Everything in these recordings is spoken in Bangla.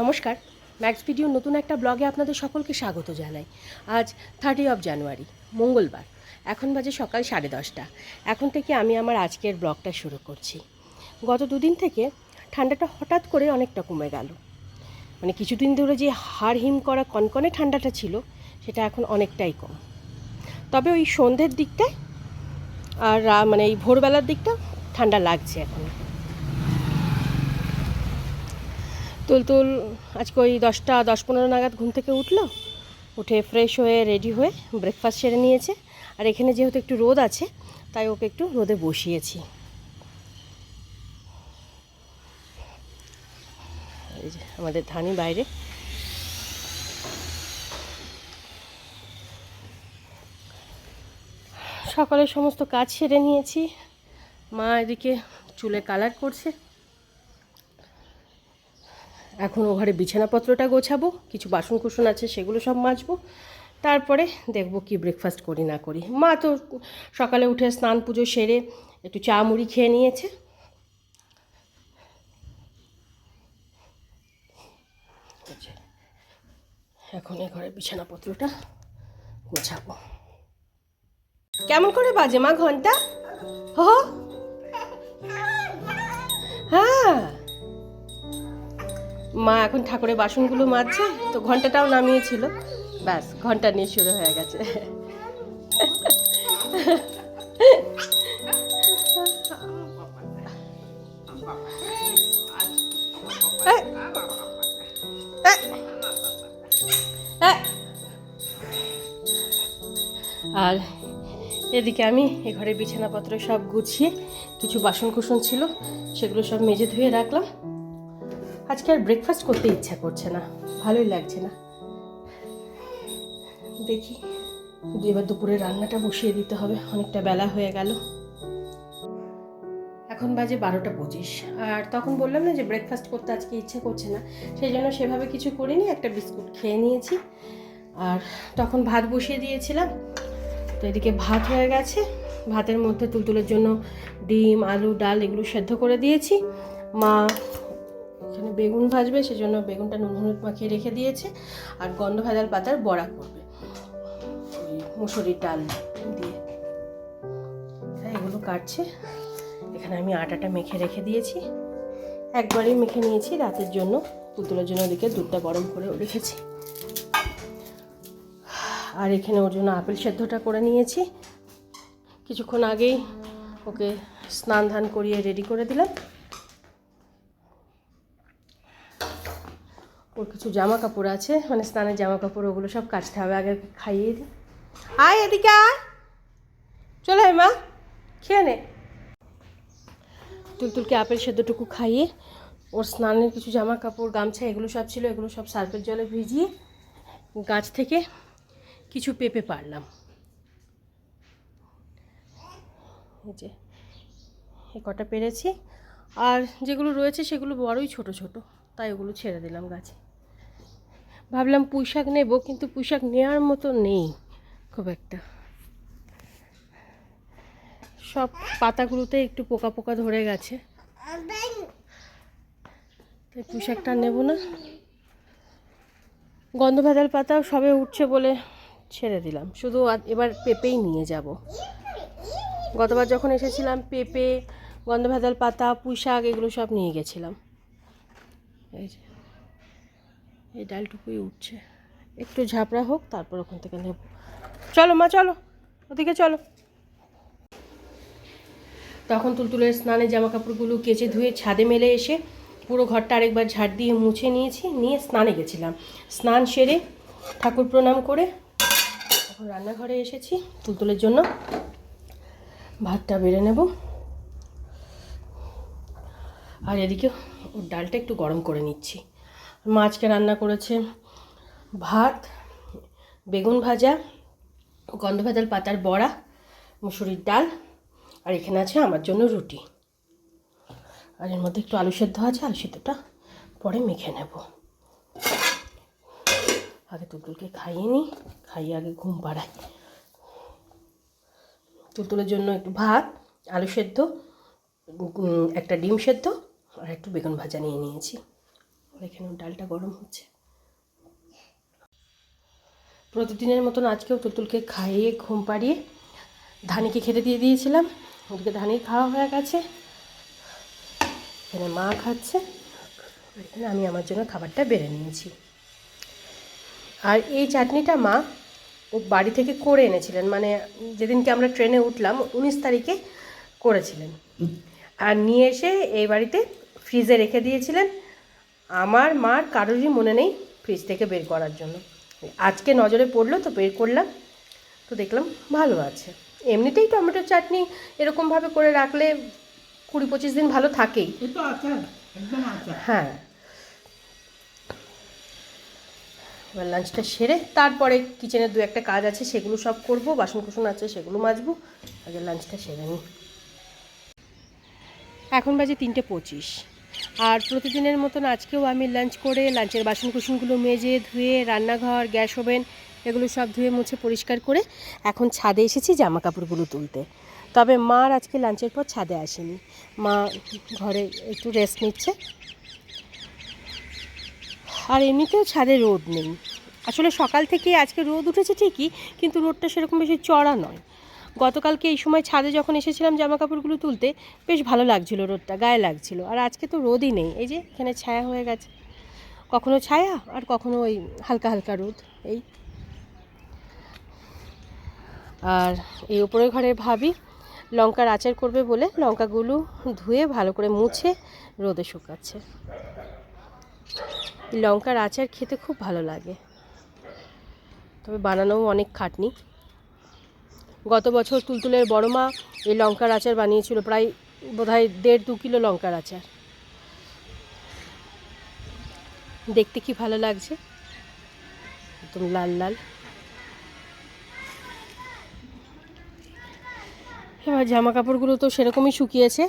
নমস্কার। ম্যাক্স ভিডিও নতুন একটা ব্লগে আপনাদের সকলকে স্বাগত জানাই। আজ থার্টি অফ জানুয়ারি মঙ্গলবার। এখন বাজে সকাল সাড়ে দশটা। এখন থেকে আমি আমার আজকের ব্লগটা শুরু করছি। গত দুদিন থেকে ঠান্ডাটা হঠাৎ করে অনেকটা কমে গেল। মানে কিছুদিন ধরে যে হাড় হিম করা কনকনে ঠান্ডাটা ছিল, সেটা এখন অনেকটাই কম। তবে ওই সন্ধ্যের দিকটায় আর মানে এই ভোরবেলার দিকটা ঠান্ডা লাগছে এখন। তুলতুল আজকে ওই দশটা, দশ পনেরো নাগাদ ঘুম থেকে উঠল, উঠে ফ্রেশ হয়ে রেডি হয়ে ব্রেকফাস্ট সেরে নিয়েছে। আর এখানে যেহেতু একটু রোদ আছে, তাই ওকে একটু রোদে বসিয়েছি। এই যে আমাদের ধানি বাইরে। সকালে সমস্ত কাজ সেরে নিয়েছি। মা এদিকে চুলে কালার করছে। এখন ও ঘরে বিছানাপত্রটা গোছাবো, কিছু বাসন কুসন আছে সেগুলো সব মাজবো, তারপরে দেখব কি ব্রেকফাস্ট করি না করি। মা তো সকালে উঠে স্নান পুজো সেরে একটু চা মুড়ি খেয়ে নিয়েছে। এখন এ ঘরে বিছানাপত্রটা গোছাবো। কেমন করে বাজে মা ঘণ্টা? হ্যাঁ। মা এখন ঠাকুরের বাসনগুলো মাজছে, তো ঘন্টাটাও নামিয়েছিল ব্যাস, ঘণ্টা নিয়ে শুরু হয়ে গেছে। আর এদিকে আমি এ ঘরে বিছানাপত্র সব গুছিয়ে, কিছু বাসন কুসন ছিল, সেগুলো সব মেজে ধুয়ে রাখলাম আজকে আর ব্রেকফাস্ট করতে ইচ্ছা করছে না। ভালোই লাগছে না। দেখি এবার দুপুরে রান্নাটা বসিয়ে দিতে হবে, অনেকটা বেলা হয়ে গেল। এখন বাজে বারোটা পঁচিশ, আর তখন বললাম না যে ব্রেকফাস্ট করতে আজকে ইচ্ছে করছে না, সেই জন্য সেভাবে কিছু করিনি, একটা বিস্কুট খেয়ে নিয়েছি। আর তখন ভাত বসিয়ে দিয়েছিলাম, তো এদিকে ভাত হয়ে গেছে। ভাতের মধ্যে তুলতুলের জন্য ডিম, আলু, ডাল এগুলো সেদ্ধ করে দিয়েছি। মা এখানে বেগুন ভাজবে, সেজন্য বেগুনটা নুন হলুদ মাখিয়ে রেখে দিয়েছে, আর গন্ধ ভাজাল পাতার বড়া করবে। মুসুরির ডাল দিয়ে। হ্যাঁ এগুলো কাটছে। এখানে আমি আটাটা মেখে রেখে দিয়েছি। একবারই মেখে নিয়েছি রাতের জন্য। পুতুলের জন্য ওদিকে দুধটা গরম করে রেখেছি। আর এখানে ওর জন্য আপেল সেদ্ধটা করে নিয়েছি। কিছুক্ষণ আগেই ওকে স্নান ধান করিয়ে রেডি করে দিলাম। ওর কিছু জামা কাপড় আছে মানে স্নানের জামা কাপড় ওগুলো সব কাচতে হবে, আগে খাইয়ে দিই। আয় এদিকে আয়। চলে আয় মা, খেয়ে নে। তুলতুলকে আপেল সেদ্ধটুকু খাইয়ে ওর স্নানের কিছু জামা কাপড় গামছা, এগুলো সব ছিল, এগুলো সব সার্ফের জলে ভিজিয়ে গাছ থেকে কিছু পেঁপে পারলাম এই যে এ কটা পেরেছি। আর যেগুলো রয়েছে সেগুলো বড়ই ছোট ছোট, তাই ওগুলো ছেড়ে দিলাম গাছে। ভাবলাম পুঁই শাক নেব, কিন্তু পুঁই শাক নেওয়ার মতো নেই, খুব একটা। সব পাতাগুলোতে একটু পোকা পোকা ধরে গেছে। তাই পুঁই শাকটা নেব না। গন্ধ ভেদাল পাতাও সবে উঠছে বলে ছেড়ে দিলাম। শুধু এবার পেঁপেই নিয়ে যাব। গতবার যখন এসেছিলাম পেঁপে গন্ধ ভেদাল পাতা পুঁই শাক এগুলো সব নিয়ে গেছিলাম। এই যে। এই ডালটুকুই উঠছে। একটু ঝাপড়া হোক, তারপর ওখান থেকে নেব। চলো মা, চলো। ওদিকে চলো। তখন তুলতুলের স্নানের জামা কাপড়গুলো কেচে ধুয়ে ছাদে মেলে এসে পুরো ঘরটা আরেকবার ঝাড় দিয়ে মুছে নিয়েছি, নিয়ে স্নানে গেছিলাম। স্নান সেরে ঠাকুর প্রণাম করে এখন রান্নাঘরে এসেছি। তুলতুলের জন্য ভাতটা বেড়ে নেব। আর এদিকে ওর ডালটা একটু গরম করে নিচ্ছি। মা আজকে রান্না করেছে। ভাত, বেগুন ভাজা, গন্ধ ভাজাল পাতার বড়া, মুসুরির ডাল, আর এখানে আছে আমার জন্য রুটি। আর এর মধ্যে একটু আলু সেদ্ধ আছে, আলু সেদ্ধটা পরে মেখে নেব। আগে তুলতুলকে খাইয়ে নিই, খাইয়ে আগে ঘুম পাড়াই। তুলতুলের জন্য একটু ভাত, আলু সেদ্ধ একটা ডিম সেদ্ধ, আর একটু বেগুন ভাজা নিয়ে নিয়েছি। আর এখানেও ডালটা গরম হচ্ছে। প্রতিদিনের মতন আজকেও তুলতুলকে খাইয়ে ঘুম পাড়িয়ে ধানিকে খেতে দিয়ে দিয়েছিলাম। ওদিকে ধানি খাওয়া হয়ে গেছে। এখানে মা খাচ্ছে। এখানে আমি আমার জন্য খাবারটা বেড়ে নিয়েছি। আর এই চাটনিটা মা ও বাড়ি থেকে করে এনেছিলেন। মানে যেদিনকে আমরা ট্রেনে উঠলাম, উনিশ তারিখে করেছিলেন। আর নিয়ে এসে এই বাড়িতে ফ্রিজে রেখে দিয়েছিলেন। আমার মার কারোরই মনে নেই ফ্রিজ থেকে বের করার জন্য। আজকে নজরে পড়ল তো বের করলাম তো দেখলাম ভালো আছে। এমনিতেই টমেটো চাটনি এরকমভাবে করে রাখলে কুড়ি পঁচিশ দিন ভালো থাকেই। হ্যাঁ। এবার লাঞ্চটা সেরে তারপরে কিচেনের দু একটা কাজ আছে সেগুলো সব করব বাসন কুসন আছে সেগুলো মাজবো আগে লাঞ্চটা সেরে নিই। এখন বাজে তিনটে পঁচিশ। আর প্রতিদিনের মতন আজকেও আমি লাঞ্চ করে লাঞ্চের বাসন কুসনগুলো মেজে, ধুয়ে, রান্নাঘর, গ্যাস ওভেন এগুলো সব ধুয়ে, মুছে, পরিষ্কার করে এখন ছাদে এসেছি জামা কাপড়গুলো তুলতে। তবে মার আজকে লাঞ্চের পর ছাদে আসেনি। মা ঘরে একটু রেস্ট নিচ্ছে। আর এমনিতেও ছাদে রোদ নেই। আসলে সকাল থেকে আজকে রোদ উঠেছে ঠিকই, কিন্তু রোদটা সেরকম বেশি চড়া নয়। গতকালকে এই সময় ছাদে যখন এসেছিলাম জামা কাপড়গুলো তুলতে, বেশ ভালো লাগছিল রোদটা, গায়ে লাগছিল। আর আজকে তো রোদই নেই, এই যে এখানে ছায়া হয়ে গেছে। কখনো ছায়া আর কখনো ওই হালকা হালকা রোদ, এই। আর এই উপরের ঘরে ভাবি, লঙ্কার আচার করবে বলে লঙ্কাগুলো ধুয়ে ভালো করে মুছে রোদে শুকাচ্ছে। লঙ্কার আচার খেতে খুব ভালো লাগে। তবে বানানোও অনেক খাটনি। গত বছর তুলতুলের বড় মা এই লঙ্কার আচার বানিয়েছিল, প্রায় বোধহয় দেড় দু কিলো লঙ্কার আচার। দেখতে কি ভালো লাগছে? একদম লাল লাল। এবার জামা কাপড়গুলো তো সেরকমই শুকিয়েছে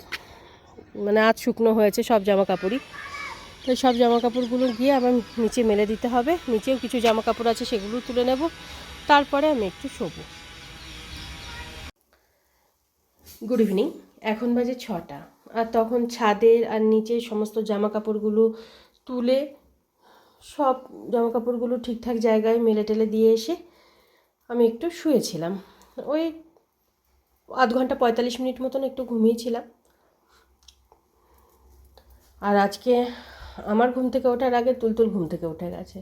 মানে আজ শুকনো হয়েছে সব জামা কাপড়ই তো সব জামা কাপড়গুলো গিয়ে আবার নিচে মেলে দিতে হবে, নিচেও কিছু জামা কাপড় আছে সেগুলো তুলে নেব, তারপরে আমি একটু শোবো। গুড ইভিনিং এখন বাজে ছটা। আর তখন ছাদের আর নিচে সমস্ত জামা কাপড়গুলো তুলে সব জামা কাপড়গুলো ঠিকঠাক জায়গায় মেলে টেলে দিয়ে এসে আমি একটু শুয়েছিলাম। ওই আধ ঘণ্টা পঁয়তাল্লিশ মিনিট মতন একটু ঘুমিয়েছিলাম। আর আজকে আমার ঘুম থেকে ওঠার আগে তুলতুল ঘুম থেকে উঠে গেছে।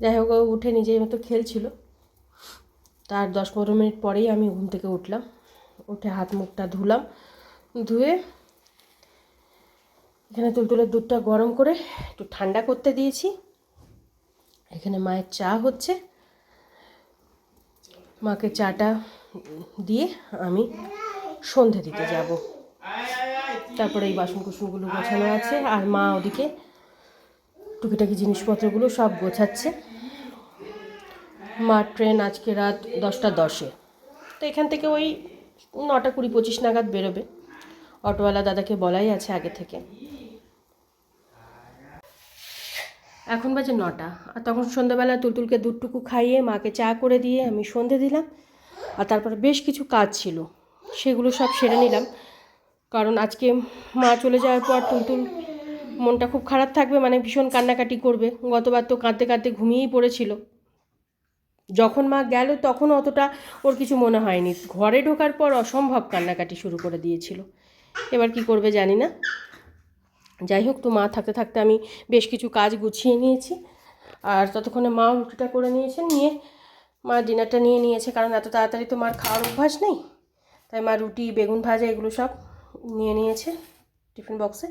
যাই হোক, ও উঠে নিজের মতো খেলছিল। তার দশ পনেরো মিনিট পরেই আমি ঘুম থেকে উঠলাম। উঠে হাত মুখটা ধুলাম, ধুয়ে এখানে তুলতুলের দুধটা গরম করে একটু ঠান্ডা করতে দিয়েছি। এখানে মায়ের চা হচ্ছে। মাকে চাটা দিয়ে আমি সন্ধে দিতে যাব। তারপরে এই বাসন কুসনগুলো গোছানো আছে আর মা ওদিকে টুকিটাকি জিনিসপত্রগুলো সব গোছাচ্ছে। মার ট্রেন আজকে রাত দশটা দশে। তো এখান থেকে ওই নটা কুড়ি পঁচিশ নাগাদ বেরোবে। অটোওয়ালা দাদাকে বলাই আছে আগে থেকে। এখন বাজে নটা, আর তখন সন্ধ্যাবেলা তুলতুলকে দুধটুকু খাইয়ে মাকে চা করে দিয়ে আমি সন্ধে দিলাম, আর তারপর বেশ কিছু কাজ ছিল, সেগুলো সব সেরে নিলাম। কারণ আজকে মা চলে যাওয়ার পর তুলতুল মনটা খুব খারাপ থাকবে মানে ভীষণ কান্নাকাটি করবে। গতবার তো কাঁদতে কাঁদতে ঘুমিয়েই পড়েছিল। যখন মা গেল তখন অতটা ওর কিছু মনে হয়নি। ঘরে ঢোকার পর অসম্ভব কান্নাকাটি শুরু করে দিয়েছিল। এবার কি করবে জানি না। যাই হোক তো মা থাকতে থাকতে আমি বেশ কিছু কাজ গুছিয়ে নিয়েছি। আর ততক্ষণে মা রুটিটা করে নিয়েছেন, নিয়ে মা ডিনারটা নিয়ে নিয়েছে। কারণ এত তাড়াতাড়ি তো মার খাওয়ার অভ্যাস নেই। তাই মা রুটি, বেগুন ভাজা এগুলো সব নিয়ে নিয়েছে টিফিন বক্সে।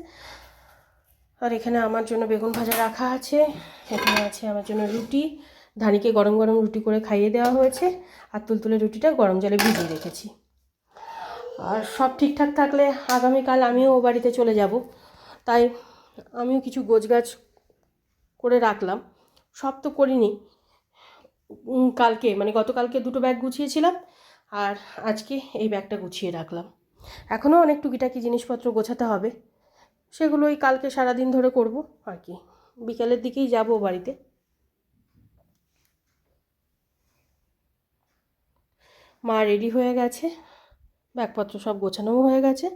আর এখানে আমার জন্য বেগুন ভাজা রাখা আছে, এখানে আছে আমার জন্য রুটি। ধানিকে গরম গরম রুটি করে খাইয়ে দেওয়া হয়েছে আর তুলতুলে রুটিটা গরম জলে ভিজিয়ে রেখেছি। আর সব ঠিকঠাক থাকলে আগামীকাল আমিও ও বাড়িতে চলে যাব। তাই আমিও কিছু গোছগাছ করে রাখলাম। সব তো করিনি। কালকে মানে গতকালকে দুটো ব্যাগ গুছিয়েছিলাম আর আজকে এই ব্যাগটা গুছিয়ে রাখলাম। এখনও অনেক টুকিটাকি জিনিসপত্র গোছাতে হবে। সেগুলোই কালকে সারাদিন ধরে করব আর কি। বিকালের দিকেই যাব বাড়িতে। মা রেডি হয়ে গেছে। ব্যাগপত্র সব গোছানোও হয়ে গেছে।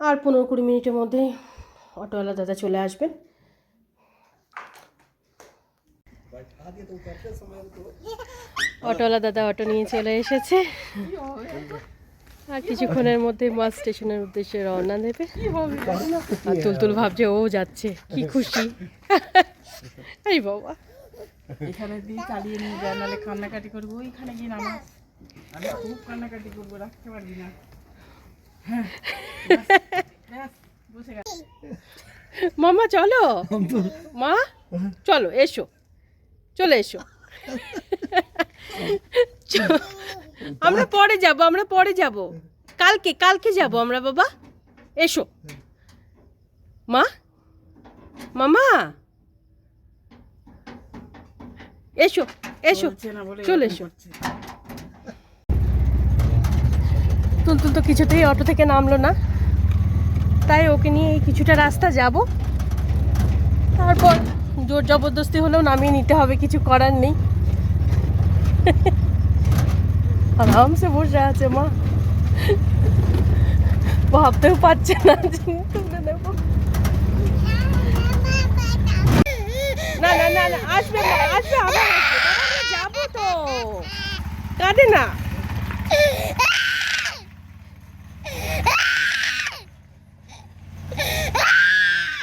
আর পনেরো কুড়ি মিনিটের মধ্যে অটোওয়ালা দাদা চলে আসবেন। অটোওয়ালা দাদা অটো নিয়ে চলে এসেছে। আর কিছুক্ষণের মধ্যে বাস স্টেশনের উদ্দেশ্যে রওনা দেবে। আর তুলতুল ভাবছে, ও যাচ্ছে, কি খুশি। এই বাবা। এখানে দিয়ে চালিয়ে নিয়ে যায়, নাহলে কান্নাকাটি করব। ওইখানে গিয়ে নামা আমি খুব কান্নাকাটি করব রাখতে পারবি না। হ্যাঁ ব্যাস, বসে গেছে মামা চলো। মা চলো এসো। চলে এসো। চ- আমরা পরে যাব আমরা পরে যাব। কালকে কালকে যাব আমরা বাবা। এসো। মা মামা। এসো এসো। চলে এসো। করছে। তুলতুল তো কিছুতেই অটো থেকে নামলো না। তাই ওকে নিয়ে কিছুটা রাস্তা যাব। তারপর জোর জবরদস্তি হলেও নামিয়ে নিতে হবে কিছু করার নেই। আরামসে বসে আছে মা। ভাবতেও পারছে না তুলে নেব। না না না না আসবে মা, আসবে আবার যাব তো। কাঁদে না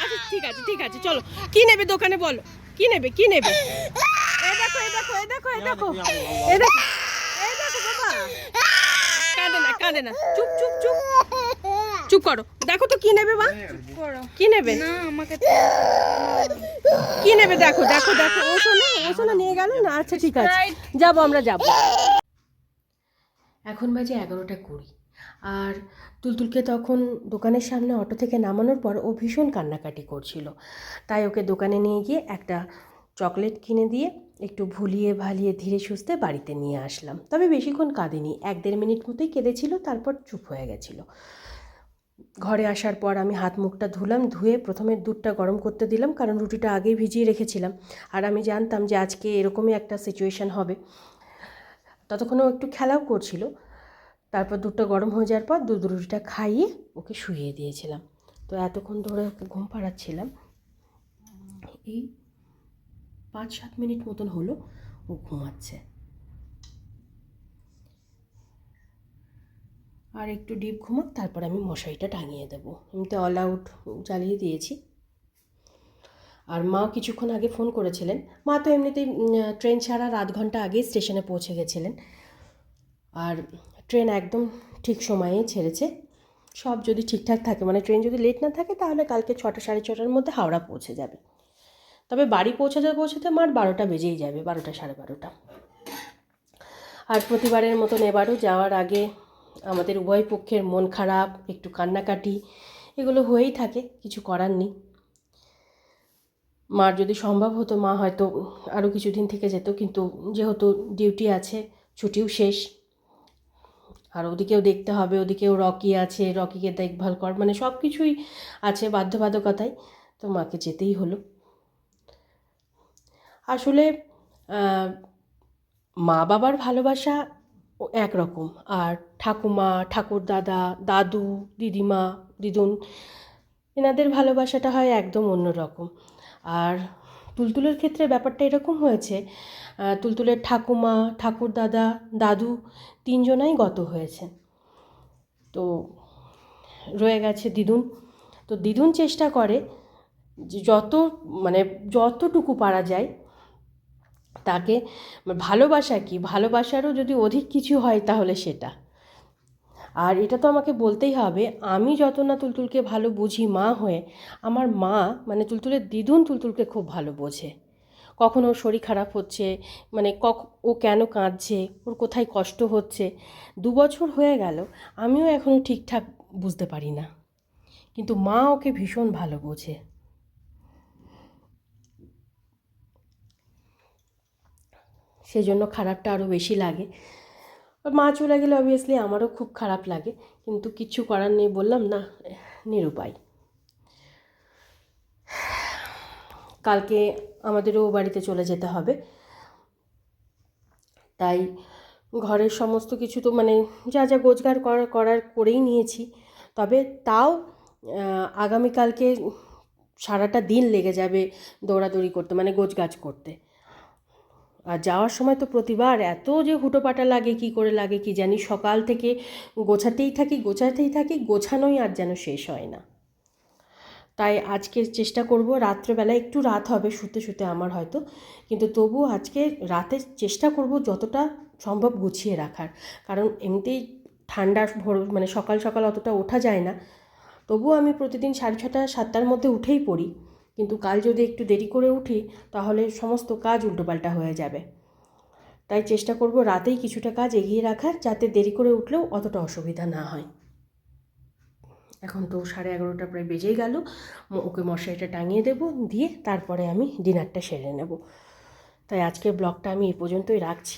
আচ্ছা ঠিক আছে চলো। কি নেবে দোকানে বলো? কি নেবে কি নেবে? এই দেখো এই দেখো এই দেখো এই দেখো। এই দেখো এই দেখো বাবা। কাঁদে না কাঁদে না। চুপ চুপ চুপ। চুপ করো। দেখো তো কি নেবে মা। কি নেবে? না আমাকে কি নেবে দেখো দেখো দেখো। ও শোনো ও শোনো নিয়ে গেল। না আচ্ছা ঠিক আছে। যাব আমরা যাব। এখন বাজে এগারোটা কুড়ি। আর তুলতুলকে তখন দোকানের সামনে অটো থেকে নামানোর পর ও ভীষণ কান্নাকাটি করছিল। তাই ওকে দোকানে নিয়ে গিয়ে একটা চকলেট কিনে দিয়ে একটু ভুলিয়ে ভালিয়ে ধীরে সুস্থে বাড়িতে নিয়ে আসলাম। তবে বেশিক্ষণ কাঁদেনি। এক দেড় মিনিট মতোই কেঁদেছিল, তারপর চুপ হয়ে গেছিল। ঘরে আসার পর আমি হাত মুখটা ধুলাম, ধুয়ে প্রথমে দুধটা গরম করতে দিলাম, কারণ রুটিটা আগেই ভিজিয়ে রেখেছিলাম। আর আমি জানতাম যে আজকে এরকমই একটা সিচুয়েশান হবে। ততক্ষণও একটু খেলাও করছিল। তারপর দুধটা গরম হয়ে যাওয়ার পর দুধ রুটিটা খাইয়ে ওকে শুইয়ে দিয়েছিলাম। তো এতক্ষণ ধরে ওকে ঘুম পাড়াচ্ছিলাম। এই পাঁচ সাত মিনিট মতন হলো ও ঘুমাচ্ছে। আর একটু ডিপ ঘুমাক, তারপর আমি মশারিটা টাঙিয়ে দেবো। এমনিতে অল আউট চালিয়ে দিয়েছি। আর মাও কিছুক্ষণ আগে ফোন করেছিলেন। মা তো এমনিতেই ট্রেন ছাড়ার আধ ঘণ্টা আগেই স্টেশনে পৌঁছে গেছিলেন। আর ট্রেন একদম ঠিক সময়ে ছেড়েছে। সব যদি ঠিকঠাক থাকে মানে ট্রেন যদি লেট না থাকে, তাহলে কালকে ছটা, সাড়ে ছটার মধ্যে হাওড়া পৌঁছে যাবে। তবে বাড়ি পৌঁছাতে পৌঁছাতে মার বারোটা বেজেই যাবে, বারোটা, সাড়ে বারোটা। আর প্রতিবারের মতন এবারও যাওয়ার আগে আমাদের উভয় পক্ষের মন খারাপ, একটু কান্নাকাটি, এগুলো হয়েই থাকে, কিছু করার নেই। মার যদি সম্ভব হতো, মা হয়তো আরও কিছুদিন থেকে যেত, কিন্তু যেহেতু ডিউটি আছে, ছুটিও শেষ। আর ওদিকেও দেখতে হবে, ওদিকেও রকি আছে, রকিকে দেখভাল কর মানে সব কিছুই আছে বাধ্যবাধকতায়। তো মাকে যেতেই হলো। আসলে মা বাবার ভালোবাসা একরকম। আর ঠাকুমা ঠাকুর দাদা দাদু, দিদিমা, দিদুন, এনাদের ভালোবাসাটা হয় একদম অন্যরকম। আর তুলতুলের ক্ষেত্রে ব্যাপারটা এরকম হয়েছে তুলতুলের ঠাকুমা ঠাকুর দাদা দাদু তিনজনাই গত হয়েছে। তো রয়ে গেছে দিদুন তো দিদুন চেষ্টা করে যে যত মানে যতটুকু পারা যায় তাকে, ভালোবাসা কি? ভালোবাসারও যদি অধিক কিছু হয় তাহলে সেটা। আর এটা তো আমাকে বলতেই হবে, আমি যত না তুলতুলকে ভালো বুঝি মা হয়ে, আমার মা মানে তুলতুলের দিদুন তুলতুলকে খুব ভালো বোঝে। কখন ওর শরীর খারাপ হচ্ছে মানে কখ ও কেন কাঁদছে, ওর কোথায় কষ্ট হচ্ছে, দু বছর হয়ে গেল, আমিও এখনও ঠিকঠাক বুঝতে পারি না। কিন্তু মা ওকে ভীষণ ভালো বোঝে। সেই জন্য খারাপটা আরও বেশি লাগে। মা চলে গেলে অবভিয়াসলি আমারও খুব খারাপ লাগে। কিন্তু কিচ্ছু করার নেই বললাম, না নিরুপায় কালকে আমাদেরও বাড়িতে চলে যেতে হবে। তাই ঘরের সমস্ত কিছু তো মানে যা যা গোছগার করার করার করেই নিয়েছি। তবে তাও আগামীকালকে সারাটা দিন লেগে যাবে দৌড়াদৌড়ি করতে মানে গোছগাছ করতে। আর যাওয়ার সময় তো প্রতিবার এত যে হুটোপাটা লাগে, কি করে লাগে, কি জানি, সকাল থেকে গোছাতেই থাকি গোছাতেই থাকি, গোছানোই আর যেন শেষ হয় না। তাই আজকে চেষ্টা করব, রাত্রেবেলা একটু রাত হবে, শুতে শুতে আমার হয়তো, কিন্তু তবু আজকে রাতে চেষ্টা করব যতটা সম্ভব গুছিয়ে রাখার। কারণ এমনিতেই ঠান্ডা ভোর মানে সকাল সকাল অতটা ওঠা যায় না। তবুও আমি প্রতিদিন সাড়ে ছটা, সাতটার মধ্যে উঠেই পড়ি। কিন্তু কাল যদি একটু দেরি করে উঠি, তাহলে সমস্ত কাজ উল্টোপাল্টা হয়ে যাবে। তাই চেষ্টা করব রাতেই কিছুটা কাজ এগিয়ে রাখার, যাতে দেরি করে উঠলেও অতটা অসুবিধা না হয়। এখন তো সাড়ে এগারোটা প্রায় বেজেই গেল। ওকে মশারিটা টাঙিয়ে দেবো, দিয়ে তারপরে আমি ডিনারটা সেরে নেব। তাই আজকের ব্লগটা আমি এই পর্যন্তই রাখছি।